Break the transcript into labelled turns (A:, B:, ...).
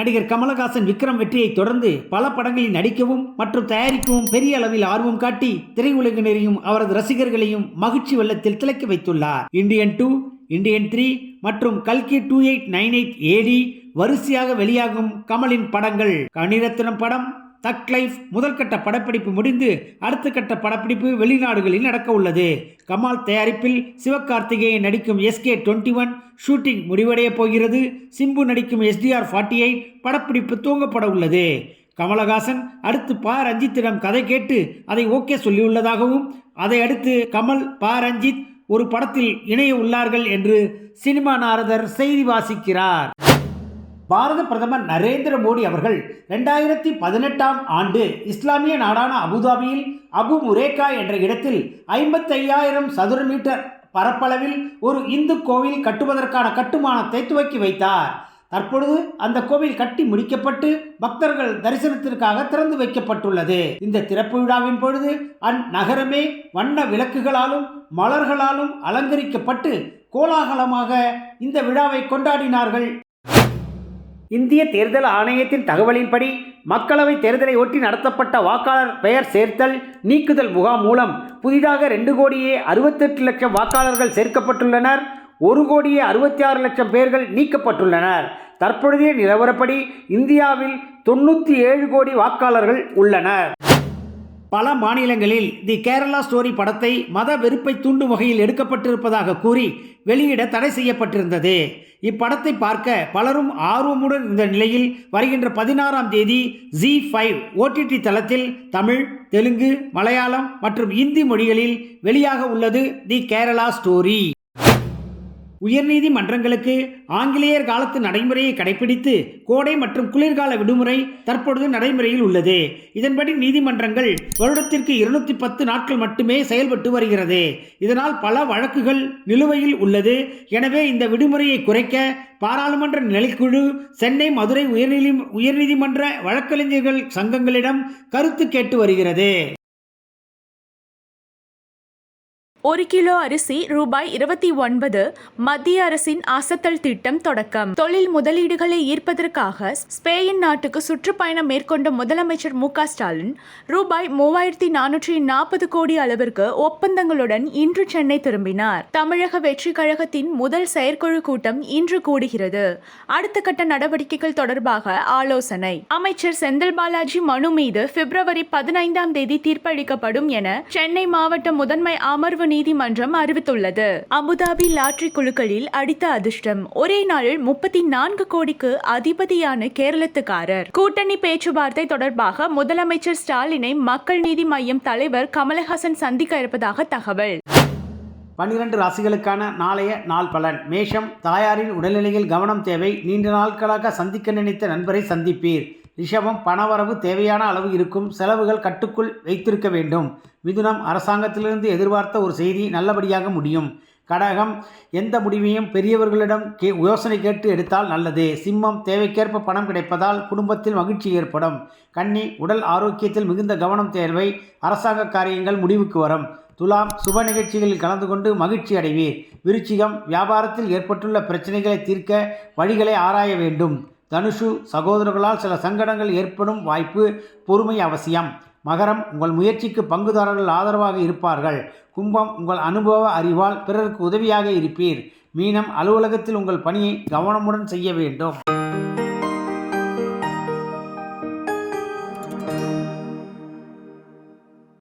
A: நடிகர் கமலஹாசன் விக்ரம் வெற்றியை தொடர்ந்து பல படங்களில் நடிக்கவும் மற்றும் தயாரிக்கவும் பெரிய அளவில் ஆர்வம் காட்டி திரையுலகினரையும் அவரது ரசிகர்களையும் மகிழ்ச்சி வெள்ளத்தில் திளைக்க வைத்துள்ளார். இந்தியன் டூ இந்தியன் த்ரீ மற்றும் கல்கி two eight nine eight AD வரிசையாக வெளியாகும் கமலின் படங்கள். கணிரத்னம் படம் தக் லைஃப் முதற்கட்ட படப்பிடிப்பு முடிந்து அடுத்த கட்ட படப்பிடிப்பு வெளிநாடுகளில் நடக்க உள்ளது. கமால் தயாரிப்பில் சிவகார்த்திகேயன் நடிக்கும் எஸ்கே டுவெண்ட்டி ஒன் ஷூட்டிங் முடிவடைய போகிறது. சிம்பு நடிக்கும் எஸ்டிஆர் ஃபார்ட்டி எயிட் படப்பிடிப்பு துவங்கப்பட உள்ளது. கமலஹாசன் அடுத்து ப. ரஞ்சித்திடம் கதை கேட்டு அதை ஓகே சொல்லியுள்ளதாகவும் அதை அடுத்து கமல் ப. ரஞ்சித் ஒரு படத்தில் இணைய உள்ளார்கள் என்று சினிமா நாரதர் செய்தி வாசிக்கிறார். பாரத பிரதமர் நரேந்திர மோடி அவர்கள் ரெண்டாயிரத்தி பதினெட்டாம் ஆண்டு இஸ்லாமிய நாடான அபுதாபியில் அபு முரேகா என்ற இடத்தில் ஐம்பத்தையாயிரம் சதுர மீட்டர் பரப்பளவில் ஒரு இந்து கோவில் கட்டுவதற்கான கட்டுமானத்தை துவக்கி வைத்தார். தற்பொழுது அந்த கோவில் கட்டி முடிக்கப்பட்டு பக்தர்கள் தரிசனத்திற்காக திறந்து வைக்கப்பட்டுள்ளது. இந்த திறப்பு விழாவின் பொழுது அந்நகரமே வண்ண விளக்குகளாலும் மலர்களாலும் அலங்கரிக்கப்பட்டு கோலாகலமாக இந்த விழாவை கொண்டாடினார்கள். இந்திய தேர்தல் ஆணையத்தின் தகவலின்படி மக்களவை தேர்தலை ஒட்டி நடத்தப்பட்ட வாக்காளர் பெயர் சேர்த்தல் நீக்குதல் முகாம் மூலம் புதிதாக ரெண்டு கோடியே அறுபத்தெட்டு லட்சம் வாக்காளர்கள் சேர்க்கப்பட்டுள்ளனர். ஒரு கோடியே அறுபத்தி ஆறு லட்சம் பேர்கள் நீக்கப்பட்டுள்ளனர். தற்பொழுதைய நிலவரப்படி இந்தியாவில் தொண்ணூற்றி ஏழு கோடி வாக்காளர்கள் உள்ளனர். பல மாநிலங்களில் தி கேரளா ஸ்டோரி படத்தை மத வெறுப்பை தூண்டும் வகையில் எடுக்கப்பட்டிருப்பதாக கூறி வெளியிட தடை செய்யப்பட்டிருந்தது. இப்படத்தை பார்க்க பலரும் ஆர்வமுடன் இருந்த நிலையில் வருகின்ற பதினாறாம் தேதி ஜி ஃபைவ் ஓடிடி தளத்தில் தமிழ் தெலுங்கு மலையாளம் மற்றும் இந்தி மொழிகளில் வெளியாக உள்ளது தி கேரளா ஸ்டோரி. உயர்நீதிமன்றங்களுக்கு ஆங்கிலேயர் காலத்து நடைமுறையை கடைபிடித்து கோடை மற்றும் குளிர்கால விடுமுறை தற்பொழுது நடைமுறையில் உள்ளது. இதன்படி நீதிமன்றங்கள் வருடத்திற்கு இருநூத்தி பத்து நாட்கள் மட்டுமே செயல்பட்டு வருகிறது. இதனால் பல வழக்குகள் நிலுவையில் உள்ளது. எனவே இந்த விடுமுறையை குறைக்க பாராளுமன்ற நிலைக்குழு சென்னை மதுரை உயர்நீதி உயர்நீதிமன்ற வழக்கறிஞர்கள் சங்கங்களிடம் கருத்து கேட்டு வருகிறது.
B: ஒரு கிலோ அரிசி ரூபாய் இருபத்தி ஒன்பது மத்திய அரசின் அசத்தல் திட்டம் தொடக்கம். தொழில் முதலீடுகளை ஈர்ப்பதற்காக ஸ்பெயின் நாட்டுக்கு சுற்றுப்பயணம் மேற்கொண்ட முதலமைச்சர் மு ஸ்டாலின் ரூபாய் மூவாயிரத்தி நானூற்றி நாற்பது கோடி அளவிற்கு ஒப்பந்தங்களுடன் இன்று சென்னை திரும்பினார். தமிழக வெற்றி கழகத்தின் முதல் செயற்குழு கூட்டம் இன்று கூடுகிறது. அடுத்த கட்ட நடவடிக்கைகள் தொடர்பாக ஆலோசனை. அமைச்சர் செந்தில் பாலாஜி மனு மீது பிப்ரவரி பதினைந்தாம் தேதி தீர்ப்பளிக்கப்படும் என சென்னை மாவட்ட முதன்மை அமர்வு நீதிமன்றம் அறிவித்துள்ளது. அபுதாபி லாட்ரி குழுக்களில் அடித்த அதிர்ஷ்டம் ஒரே நாளில் முப்பத்தி நான்கு கோடிக்கு அதிபதியான கேரளத்துக்காரர். கூட்டணி பேச்சுவார்த்தை தொடர்பாக முதலமைச்சர் ஸ்டாலினை மக்கள் நீதி மையம் தலைவர் கமலஹாசன் சந்திக்க இருப்பதாக தகவல்.
A: பன்னிரண்டு ராசிகளுக்கான நாளைய நாள் பலன். மேஷம் தாயாரின் உடல்நிலையில் கவனம் தேவை. நீண்ட நாட்களாக சந்திக்க நினைத்த நண்பரை சந்திப்பீர். ரிஷபம் பணவரவு தேவையான அளவு இருக்கும். செலவுகள் கட்டுக்குள் வைத்திருக்க வேண்டும். மிதுனம் அரசாங்கத்திலிருந்து எதிர்பார்த்த ஒரு செய்தி நல்லபடியாக முடியும். கடகம் எந்த முடிவையும் பெரியவர்களிடம் கே யோசனை கேட்டு எடுத்தால் நல்லது. சிம்மம் தேவைக்கேற்ப பணம் கிடைப்பதால் குடும்பத்தில் மகிழ்ச்சி ஏற்படும். கன்னி உடல் ஆரோக்கியத்தில் மிகுந்த கவனம் தேர்வை அரசாங்க காரியங்கள் முடிவுக்கு வரும். துலாம் சுப நிகழ்ச்சிகளில் கலந்து கொண்டு மகிழ்ச்சி அடைவீர். விருச்சிகம் வியாபாரத்தில் ஏற்பட்டுள்ள பிரச்சனைகளை தீர்க்க வழிகளை ஆராய வேண்டும். தனுஷு சகோதரர்களால் சில சங்கடங்கள் ஏற்படும் வாய்ப்பு பொறுமை அவசியம். மகரம் உங்கள் முயற்சிக்கு பங்குதாரர்கள் ஆதரவாக இருப்பார்கள். கும்பம் உங்கள் அனுபவ அறிவால் பிறருக்கு உதவியாக இருப்பீர். மீனம் அலுவலகத்தில் உங்கள் பணியை கவனமுடன் செய்ய வேண்டும்.